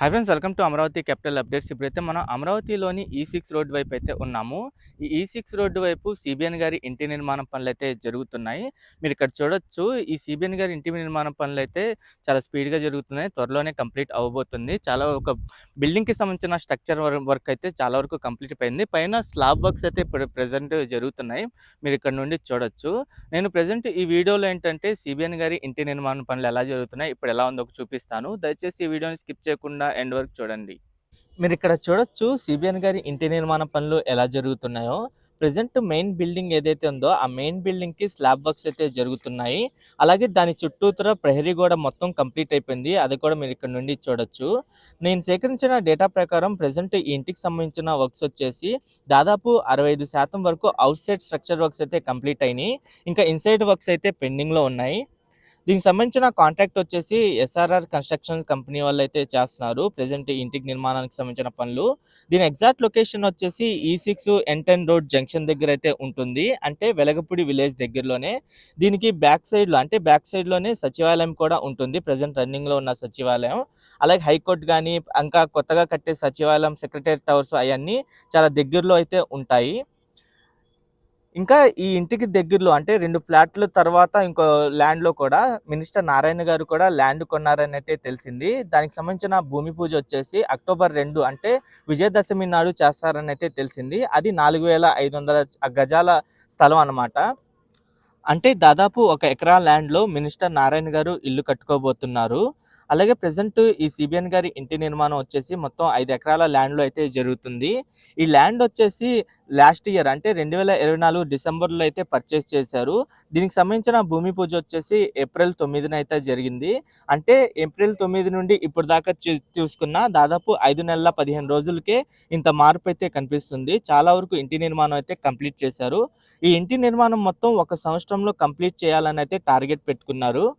Hi friends welcome to Amaravati capital updates ఇప్పుడైతే మనం అమరావతిలోని e ఈ సిక్స్ రోడ్ వైపు అయితే ఉన్నాము. ఈ e ఈ సిక్స్ రోడ్డు వైపు సిబిఎన్ గారి ఇంటి నిర్మాణం పనులు అయితే జరుగుతున్నాయి. మీరు ఇక్కడ చూడొచ్చు ఈ సిబిఎన్ గారి ఇంటి నిర్మాణం పనులు అయితే చాలా స్పీడ్గా జరుగుతున్నాయి. త్వరలోనే కంప్లీట్ అవ్వబోతుంది చాలా ఒక బిల్డింగ్కి సంబంధించిన స్ట్రక్చర్ వర్క్ అయితే చాలా వరకు కంప్లీట్ అయిపోయింది. పైన స్లాబ్ వర్క్స్ అయితే ఇప్పుడు ప్రజెంట్ జరుగుతున్నాయి. మీరు ఇక్కడ నుండి చూడొచ్చు. నేను ప్రజెంట్ ఈ వీడియోలో ఏంటంటే సిబిఎన్ గారి ఇంటి నిర్మాణ పనులు ఎలా జరుగుతున్నాయి ఇప్పుడు ఎలా ఉందో చూపిస్తాను. దయచేసి ఈ వీడియోని స్కిప్ చేయకుండా ఎండ్ వరకు చూడండి. మీరు ఇక్కడ చూడొచ్చు సిబిఎన్ గారి ఇంటి నిర్మాణ పనులు ఎలా జరుగుతున్నాయో. ప్రజెంట్ మెయిన్ బిల్డింగ్ ఏదైతే ఉందో ఆ మెయిన్ బిల్డింగ్కి స్లాబ్ వర్క్స్ అయితే జరుగుతున్నాయి. అలాగే దాని చుట్టూతర ప్రహరీ గోడ మొత్తం కంప్లీట్ అయిపోయింది. అది కూడా మీరు ఇక్కడ నుండి చూడొచ్చు. నేను సేకరించిన డేటా ప్రకారం ప్రజెంట్ ఈ ఇంటికి సంబంధించిన వర్క్స్ వచ్చేసి దాదాపు అరవై ఐదు శాతం వరకు అవుట్ సైడ్ స్ట్రక్చర్ వర్క్స్ అయితే కంప్లీట్ అయినాయి. ఇంకా ఇన్సైడ్ వర్క్స్ అయితే పెండింగ్లో ఉన్నాయి. దీనికి సంబంధించిన కాంట్రాక్ట్ వచ్చేసి ఎస్ఆర్ఆర్ కన్స్ట్రక్షన్ కంపెనీ వాళ్ళు అయితే చేస్తున్నారు. ప్రజెంట్ ఇంటికి నిర్మాణానికి సంబంధించిన పనులు. దీని ఎగ్జాక్ట్ లొకేషన్ వచ్చేసి ఈ సిక్స్ ఎన్ రోడ్ జంక్షన్ దగ్గర అయితే ఉంటుంది. అంటే వెలగపూడి విలేజ్ దగ్గరలోనే. దీనికి బ్యాక్ సైడ్లో అంటే బ్యాక్ సైడ్లోనే సచివాలయం కూడా ఉంటుంది. ప్రజెంట్ రన్నింగ్లో ఉన్న సచివాలయం. అలాగే హైకోర్టు కానీ ఇంకా కొత్తగా కట్టే సచివాలయం సెక్రటరీ టవర్స్ అవన్నీ చాలా దగ్గరలో అయితే ఉంటాయి. ఇంకా ఈ ఇంటికి దగ్గరలో అంటే రెండు ఫ్లాట్ల తర్వాత ఇంకో ల్యాండ్లో కూడా మినిస్టర్ నారాయణ గారు కూడా ల్యాండ్ కొన్నారని అయితే తెలిసింది. దానికి సంబంధించిన భూమి పూజ వచ్చేసి అక్టోబర్ రెండు అంటే విజయదశమి నాడు చేస్తారని అయితే తెలిసింది. అది నాలుగు వేల ఐదు వందల గజాల స్థలం అన్నమాట. అంటే దాదాపు ఒక ఎకరా ల్యాండ్లో మినిస్టర్ నారాయణ గారు ఇల్లు కట్టుకోబోతున్నారు. అలాగే ప్రజెంట్ ఈ సిబిఎన్ గారి ఇంటి నిర్మాణం వచ్చేసి మొత్తం ఐదు ఎకరాల ల్యాండ్లో అయితే జరుగుతుంది. ఈ ల్యాండ్ వచ్చేసి లాస్ట్ ఇయర్ అంటే రెండు వేల ఇరవై నాలుగు డిసెంబర్లో అయితే పర్చేస్ చేశారు. దీనికి సంబంధించిన భూమి పూజ వచ్చేసి ఏప్రిల్ తొమ్మిదిన అయితే జరిగింది. అంటే ఏప్రిల్ తొమ్మిది నుండి ఇప్పుడు దాకా చూ- చూసుకున్న దాదాపు ఐదు నెలల పదిహేను రోజులకే ఇంత మార్పు అయితే కనిపిస్తుంది. చాలా వరకు ఇంటి నిర్మాణం అయితే కంప్లీట్ చేశారు. ఈ ఇంటి నిర్మాణం మొత్తం ఒక సంవత్సరంలో కంప్లీట్ చేయాలని అయితే టార్గెట్ పెట్టుకున్నారు.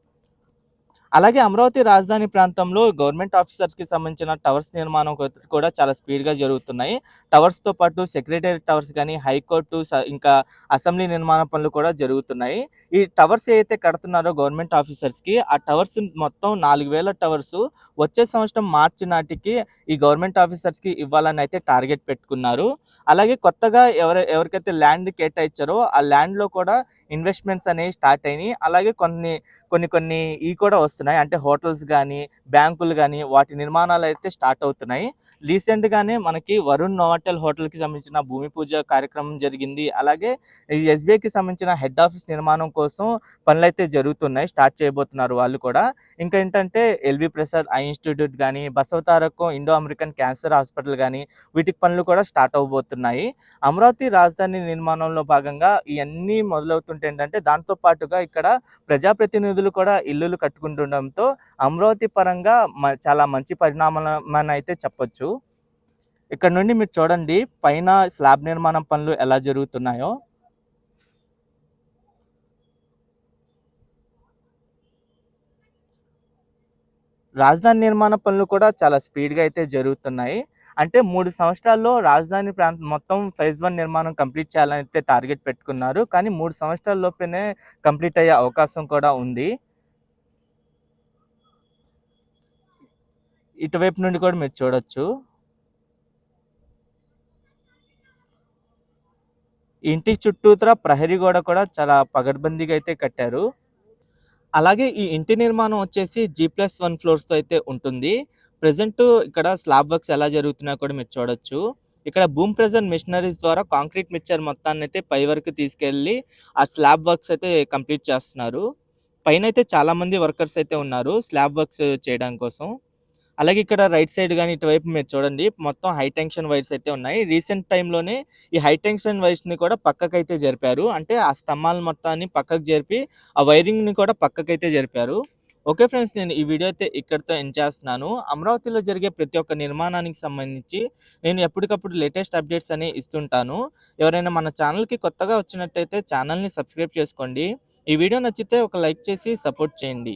అలాగే అమరావతి రాజధాని ప్రాంతంలో గవర్నమెంట్ ఆఫీసర్స్కి సంబంధించిన టవర్స్ నిర్మాణం కూడా చాలా స్పీడ్గా జరుగుతున్నాయి. టవర్స్తో పాటు సెక్రటరీ టవర్స్ కానీ హైకోర్టు ఇంకా అసెంబ్లీ నిర్మాణ పనులు కూడా జరుగుతున్నాయి. ఈ టవర్స్ ఏదైతే కడుతున్నారో గవర్నమెంట్ ఆఫీసర్స్కి ఆ టవర్స్ మొత్తం నాలుగు వేల టవర్స్ వచ్చే సంవత్సరం మార్చి నాటికి ఈ గవర్నమెంట్ ఆఫీసర్స్కి ఇవ్వాలని అయితే టార్గెట్ పెట్టుకున్నారు. అలాగే కొత్తగా ఎవరు ఎవరికైతే ల్యాండ్ కేటాయించారో ఆ ల్యాండ్లో కూడా ఇన్వెస్ట్మెంట్స్ అనేవి స్టార్ట్ అయినాయి. అలాగే కొన్ని కొన్ని కొన్ని ఈ కూడా వస్తున్నాయి అంటే హోటల్స్ కానీ బ్యాంకులు కానీ వాటి నిర్మాణాలు అయితే స్టార్ట్ అవుతున్నాయి. రీసెంట్ గానే మనకి వరుణ్ నోవాటెల్ హోటల్కి సంబంధించిన భూమి పూజ కార్యక్రమం జరిగింది. అలాగే ఈ కి సంబంధించిన హెడ్ ఆఫీస్ నిర్మాణం కోసం పనులు అయితే జరుగుతున్నాయి. స్టార్ట్ చేయబోతున్నారు వాళ్ళు కూడా. ఇంకా ఏంటంటే ఎల్వి ప్రసాద్ ఐ ఇన్స్టిట్యూట్ కానీ Basavatarakam Indo American cancer hospital కానీ వీటికి పనులు కూడా స్టార్ట్ అవబోతున్నాయి. అమరావతి రాజధాని నిర్మాణంలో భాగంగా ఇవన్నీ మొదలవుతుంటే ఏంటంటే దాంతో పాటుగా ఇక్కడ ప్రజాప్రతినిధులు కూడా ఇల్లులు కట్టుకుంటున్నారు. ఉండడంతో అమరావతి పరంగా మ- చాలా మంచి పరిణామాలని అయితే చెప్పొచ్చు. ఇక్కడ నుండి మీరు చూడండి పైన స్లాబ్ నిర్మాణం పనులు ఎలా జరుగుతున్నాయో. రాజధాని నిర్మాణ పనులు కూడా చాలా స్పీడ్గా అయితే జరుగుతున్నాయి. అంటే మూడు సంవత్సరాల్లో రాజధాని ప్రాంతం మొత్తం ఫేజ్ వన్ నిర్మాణం కంప్లీట్ చేయాలని అయితే టార్గెట్ పెట్టుకున్నారు. కానీ మూడు సంవత్సరాల లోపలనే కంప్లీట్ అయ్యే అవకాశం కూడా ఉంది. ఇటువైపు నుండి కూడా మీరు చూడొచ్చు. ఇంటి చుట్టూతర ప్రహరీ గోడ కూడా చాలా పగడ్బందీగా అయితే కట్టారు. అలాగే ఈ ఇంటి నిర్మాణం వచ్చేసి జీ ప్లస్ వన్ ఫ్లోర్స్ అయితే ఉంటుంది. ప్రజెంట్ ఇక్కడ స్లాబ్ వర్క్స్ ఎలా జరుగుతున్నా కూడా మీరు చూడొచ్చు. ఇక్కడ బూమ్ ప్రెజెంట్ మిషనరీస్ ద్వారా కాంక్రీట్ మిక్చర్ మొత్తాన్ని అయితే పై వరకు తీసుకెళ్ళి ఆ స్లాబ్ వర్క్స్ అయితే కంప్లీట్ చేస్తున్నారు. పైన అయితే చాలామంది వర్కర్స్ అయితే ఉన్నారు స్లాబ్ వర్క్స్ చేయడం కోసం. అలాగే ఇక్కడ రైట్ సైడ్ కానీ ఇటువైపు మీరు చూడండి మొత్తం హై టెన్షన్ వైర్స్ అయితే ఉన్నాయి. రీసెంట్ టైంలోనే ఈ హై టెన్షన్ వైర్స్ని కూడా పక్కకైతే జరిపారు. అంటే ఆ స్తంభాల మొత్తాన్ని పక్కకు జరిపి ఆ వైరింగ్ని కూడా పక్కకైతే జరిపారు. ఓకే ఫ్రెండ్స్ నేను ఈ వీడియో అయితే ఇక్కడితో ఎండ్ చేస్తున్నాను. అమరావతిలో జరిగే ప్రతి ఒక్క నిర్మాణానికి సంబంధించి నేను ఎప్పటికప్పుడు లేటెస్ట్ అప్డేట్స్ అనేవి ఇస్తుంటాను. ఎవరైనా మన ఛానల్కి కొత్తగా వచ్చినట్టయితే ఛానల్ని సబ్స్క్రైబ్ చేసుకోండి. ఈ వీడియో నచ్చితే ఒక లైక్ చేసి సపోర్ట్ చేయండి.